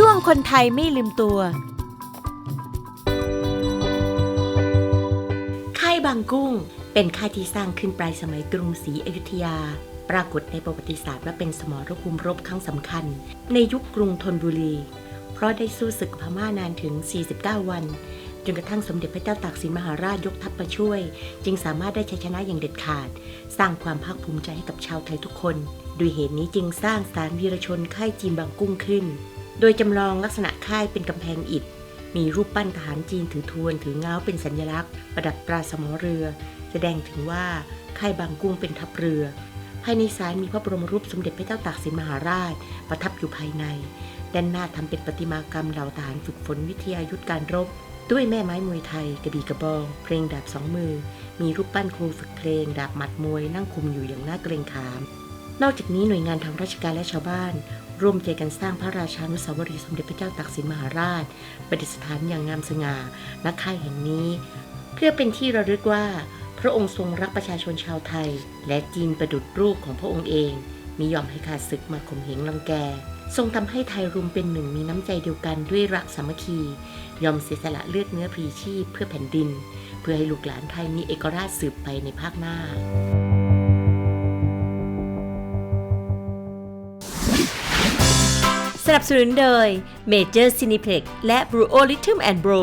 ช่วงคนไทยไม่ลืมตัว ค่ายบางกุ้ง เป็นค่ายที่สร้างขึ้นปลายสมัยกรุงศรีอยุธยา ปรากฏในประวัติศาสตร์ว่าเป็นสมรภูมิรบครั้งสำคัญ ในยุคกรุงธนบุรี เพราะได้สู้ศึกพม่านานถึง 49 วัน จนกระทั่งสมเด็จพระเจ้าตากสินมหาราชยกทัพมาช่วย จึงสามารถได้ชัยชนะอย่างเด็ดขาด สร้างความภาคภูมิใจให้กับชาวไทยทุกคน ด้วยเหตุนี้จึงสร้างสารวีรชนค่ายจีนบางกุ้งขึ้น โดยจำลองลักษณะค่ายเป็นกำแพงอิฐ มีรูปปั้นทหารจีนถือทวนถือเงาเป็นสัญลักษณ์ ประดับตราสมอเรือ แสดงถึงว่าค่ายบางกุ้งเป็นทัพเรือ ภายในศาลมีพระบรมรูปสมเด็จพระเจ้าตากสินมหาราช ประทับอยู่ภายใน ด้านหน้าทำเป็นประติมากรรมเหล่าทหารฝึกฝนวิทยายุทธการรบ ด้วยแม่ไม้มวยไทย กระบี่กระบอง เพลงดาบสองมือ มีรูปปั้นครูฝึกเพลง ดาบหมัดมวยนั่งคุมอยู่อย่างน่าเกรงขาม นอกจากนี้หน่วยงานทางราชการและชาวบ้าน ร่วมใจกันสร้างพระราชานุสาวรีย์สมเด็จพระเจ้าตากสินมหาราช ประดิษฐานอย่างงามสง่าณค่ายแห่งนี้ เพื่อเป็นที่ระลึกว่า พระองค์ทรงรักประชาชนชาวไทย และจีนประดุจรูปของพระองค์เองมียอมให้ขาดศึกมาข่มเหงรังแก ทรงทำให้ไทยรวมเป็นหนึ่งมีน้ำใจเดียวกันด้วยรักสามัคคี ยอมเสียสละเลือดเนื้อพรีชีพเพื่อแผ่นดิน เพื่อให้ลูกหลานไทยมีเอกราชสืบไปในภาคหน้า นับสนุนโดย Major Cineplex และ Bro Lithium and Bro